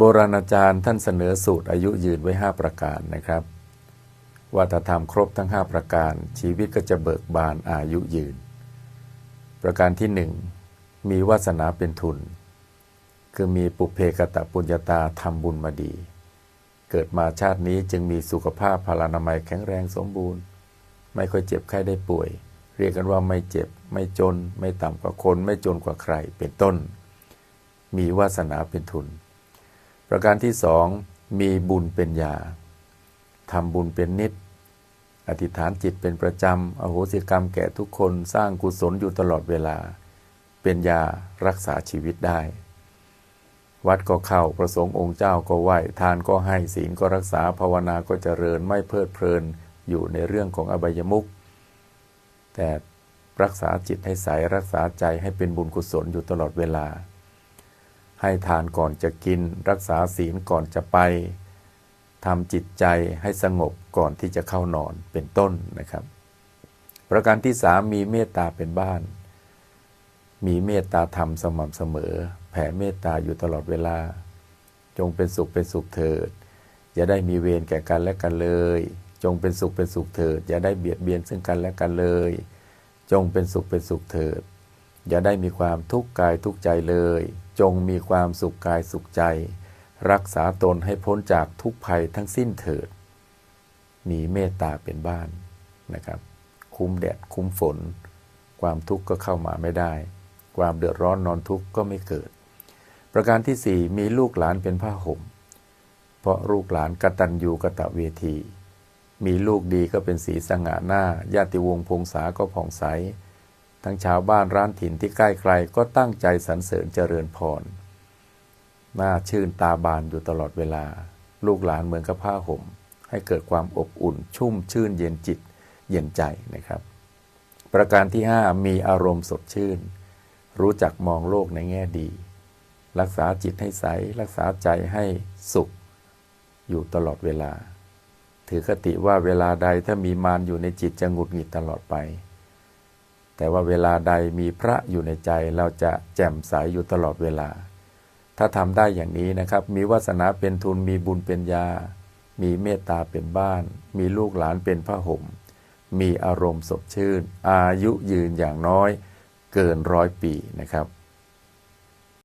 โบราณอาจารย์ท่านเสนอสูตรอายุยืนไว้ 5 ประการนะครับ ว่าถ้าทำครบทั้ง 5 ประการ ชีวิตก็จะเบิกบานอายุยืน ประการที่ 1 มีวาสนาเป็นทุน คือมีปุเพกตะปุญญาตาทำบุญมาดี เกิดมาชาตินี้จึงมีสุขภาพพลานามัยแข็งแรงสมบูรณ์ ไม่ค่อยเจ็บไข้ได้ป่วย เรียกกันว่าไม่เจ็บ ไม่จน ไม่ต่ำกว่าคน ไม่จนกว่าใครเป็นต้น มีวาสนาเป็นทุน ประการที่สองมีบุญเป็นยาทำบุญเป็นนิด อธิษฐานจิตเป็นประจำอโหสิกรรมแก่ทุกคนสร้างกุศลอยู่ตลอดเวลา เป็นยารักษาชีวิตได้ วัดก็เข้าประสงค์องค์เจ้าก็ไหวทานก็ให้ศีลก็รักษาภาวนาก็เจริญไม่เพลิดเพลินอยู่ในเรื่องของอบายมุขแต่รักษาจิตให้ใสรักษาใจให้เป็นบุญกุศลอยู่ตลอดเวลา ให้ทานก่อนจะกิน รักษาศีลก่อนจะไปทำจิตใจให้สงบก่อนที่จะเข้านอนเป็นต้นนะครับ ประการที่สามมีเมตตาเป็นบ้าน มีเมตตาธรรมสม่ำเสมอ แผ่เมตตาอยู่ตลอดเวลา จงเป็นสุขเป็นสุขเถิดอย่าได้มีเวรแก่กันและกันเลย จงเป็นสุขเป็นสุขเถิดอย่าได้เบียดเบียนซึ่งกันและกันเลย จงเป็นสุขเป็นสุขเถิดอย่าได้มีความทุกข์กายทุกข์ใจเลย จงมีความสุขกายสุขใจ รักษาตนให้พ้นจากทุกภัยทั้งสิ้นเถิด มีเมตตาเป็นบ้านนะครับ คุ้มแดดคุ้มฝน ความทุกข์ก็เข้ามาไม่ได้ ความเดือดร้อนนอนทุกข์ก็ไม่เกิด ประการที่สี่มีลูกหลานเป็นผ้าห่ม เพราะลูกหลานกตัญญูกะตะเวที มีลูกดีก็เป็นสีสง่าหน้าญาติวงศ์พงษาก็ผ่องใส ทั้งชาวบ้านร้านถิ่นที่ใกล้ไกลก็ตั้งใจสรรเสริญเจริญพรหน้าชื่นตาบานอยู่ตลอดเวลา ลูกหลานเหมือนกับผ้าห่ม ให้เกิดความอบอุ่น ชุ่มชื่นเย็นจิตเย็นใจนะครับ ประการที่ 5 มีอารมณ์สดชื่น รู้จักมองโลกในแง่ดี รักษาจิตให้ใส รักษาใจให้สุข อยู่ตลอดเวลา ถือคติว่าเวลาใดถ้ามีมารอยู่ในจิตจะหงุดหงิดตลอดไป แต่ว่าเวลาใดมีพระอยู่ในใจเราจะแจ่มใสอยู่ตลอดเวลา ถ้าทำได้อย่างนี้นะครับ มีวาสนาเป็นทุนมีบุญเป็นยา มีเมตตาเป็นบ้าน มีลูกหลานเป็นผ้าห่ม มีอารมณ์สดชื่น อายุยืนอย่างน้อยเกินร้อยปีนะครับ